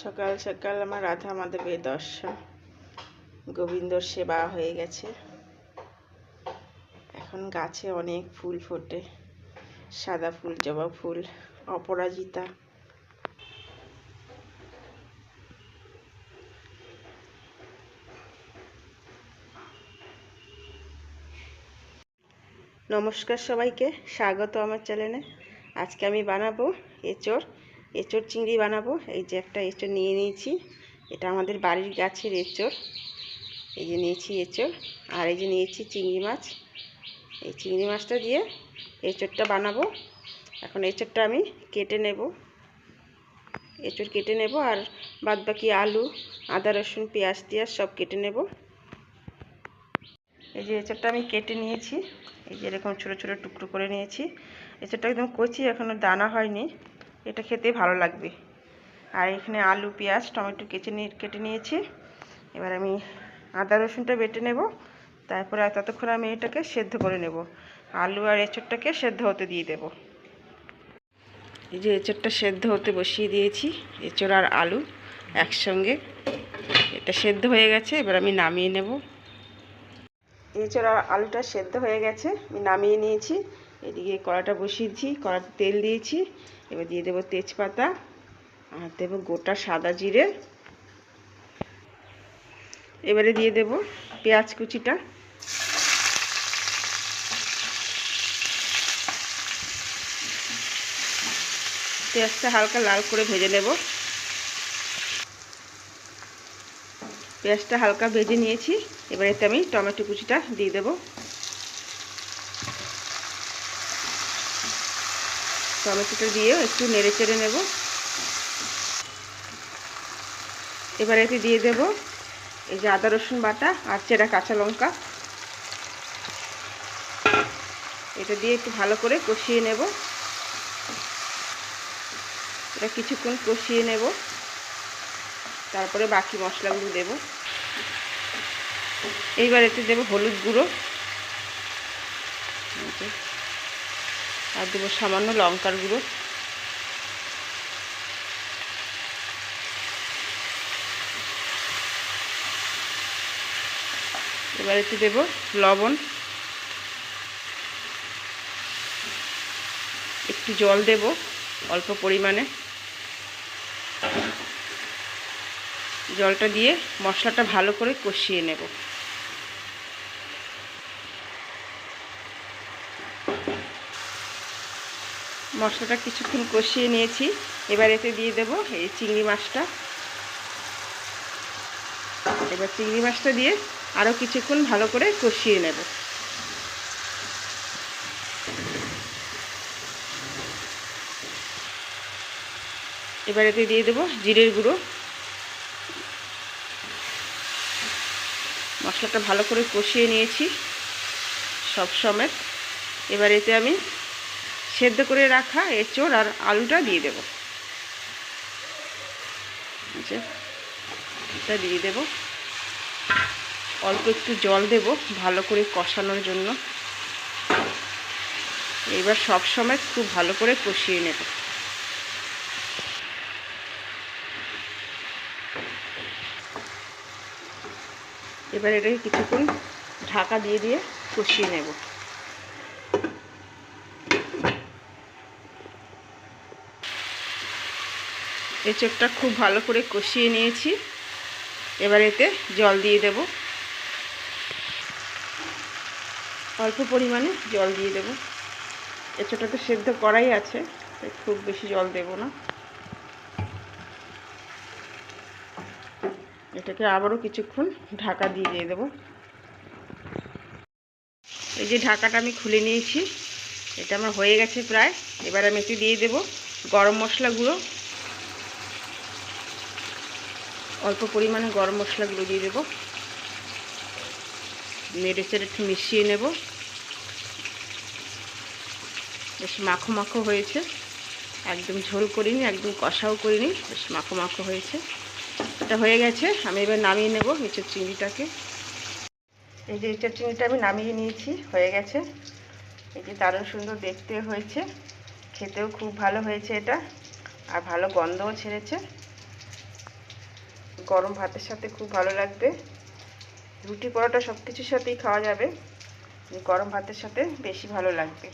সকাল সকাল আমার রাধা মাধবের দর্শন। গোবিন্দর সেবা হয়ে গেছে। এখন গাছে অনেক ফুল ফোটে। সাদা ফুল, জবা ফুল, অপরাজিতা। নমস্কার সবাইকে, স্বাগত আমার চ্যানেলে। আজকে আমি বানাবো এঁচড় এঁচড় চিংড়ি বানাবো। এই যে একটা এঁচড় নিয়ে নিয়েছি। এটা আমাদের বাড়ির গাছের এঁচড়। এই যে নিয়েছি এঁচড়। আর এই যে নিয়েছি চিংড়ি মাছ। এই চিংড়ি মাছটা দিয়ে এঁচড়টা বানাবো। এখন এঁচড়টা আমি কেটে নেব। এঁচড় কেটে নেব আর বাদ বাকি আলু, আদা, রসুন, পেঁয়াজ টিয়াজ সব কেটে নেব। এই যে এঁচড়টা আমি কেটে নিয়েছি। এই যে এরকম ছোটো ছোটো টুকরো করে নিয়েছি। এঁচড়টা একদম কচি এখনও দানা হয়নি। এটা খেতে ভালো লাগবে। আর এখানে আলু, পেঁয়াজ, টমেটো কেটে নিয়ে, কেটে নিয়েছি। এবার আমি আদা, রসুনটা বেটে নেব। তারপরে ততক্ষণ আমি এটাকে সেদ্ধ করে নেব। আলু আর এঁচড়টাকে সেদ্ধ হতে দিয়ে দেব। এই যে এঁচড়টা সেদ্ধ হতে বসিয়ে দিয়েছি, এঁচড় আর আলু একসঙ্গে। এটা সেদ্ধ হয়ে গেছে, এবার আমি নামিয়ে নেব। এঁচড় আর আলুটা সেদ্ধ হয়ে গেছে, আমি নামিয়ে নিয়েছি। এদিকে কড়াটা বসিয়েছি, কড়াতে তেল দিয়েছি, এবার দিয়ে দেবো তেজপাতা আর দেবো গোটা সাদা জিরে। এবারে দিয়ে দেব পেঁয়াজ কুচিটা। পেঁয়াজটা হালকা লাল করে ভেজে নেব। পেঁয়াজটা হালকা ভেজে নিয়েছি, এবার এতে আমি টমেটো কুচিটা দিয়ে দেব। টমেটোটা দিয়েও একটু নেড়ে চেড়ে নেব। এবার এতে দিয়ে দেব এই যে আদা, রসুন বাটা আর চেরা কাঁচা লঙ্কা। এটা দিয়ে একটু ভালো করে কষিয়ে নেব। এটা কিছুক্ষণ কষিয়ে নেব। তারপরে বাকি মশলাগুলো দেব। এইবার এতে দেবো হলুদ গুঁড়ো। আর দেবো সামান্য লঙ্কার গুঁড়ো। এবার এতে দেবো লবণ। একটু জল দেব অল্প পরিমাণে। জলটা দিয়ে মশলাটা ভালো করে কষিয়ে নেব। মশলাটা কিছুক্ষণ কষিয়ে নিয়েছি। এবার এতে দিয়ে দেব এই চিংড়ি মাছটা। এবার চিংড়ি মাছটা দিয়ে আরও কিছুক্ষণ ভালো করে কষিয়ে নেব। এবার এতে দিয়ে দেবো জিরের গুঁড়ো। মশলাটা ভালো করে কষিয়ে নিয়েছি সব সমেত। এবার এতে আমি সেদ্ধ করে রাখা এঁচড় আর আলুটা দিয়ে দেব। এটা দিয়ে দেব। অল্প একটু জল দেব ভালো করে কষানোর জন্য। এবার সব সময় খুব ভালো করে কষিয়ে নেব। এবার এটাকে কিছুক্ষণ ঢাকা দিয়ে দিয়ে কষিয়ে নেব। এঁচড়টা খুব ভালো করে কষিয়ে নিয়েছি। এবার এতে জল দিয়ে দেব। অল্প পরিমাণে জল দিয়ে দেব। এঁচড়টা তো সেদ্ধ করাই আছে, তাই খুব বেশি জল দেব না। এটাকে আবারও কিছুক্ষণ ঢাকা দিয়ে দিয়ে দেবো। এই যে ঢাকাটা আমি খুলে নিয়েছি, এটা আমার হয়ে গেছে প্রায়। এবার আমি একটু দিয়ে দেব গরম মশলা গুঁড়ো অল্প পরিমাণে গরম মশলাগুলো দিয়ে দেবো। নেড়ে চেড়ে একটু মিশিয়ে নেব। বেশ মাখো মাখো হয়েছে। একদম ঝোল করিনি, একদম কষাও করিনি, বেশ মাখো মাখো হয়েছে। এটা হয়ে গেছে, আমি এবার নামিয়ে নেব এঁচড় চিংড়িটাকে এই যে এঁচড় চিংড়িটা আমি নামিয়ে নিয়েছি, হয়ে গেছে। এই যে দারুণ সুন্দর দেখতে হয়েছে, খেতেও খুব ভালো হয়েছে এটা, আর ভালো গন্ধও ছেড়েছে। গরম ভাতের সাথে খুব ভালো লাগবে। রুটি পরোটা সব কিছুর সাথেই খাওয়া যাবে। গরম ভাতের সাথে বেশি ভালো লাগবে।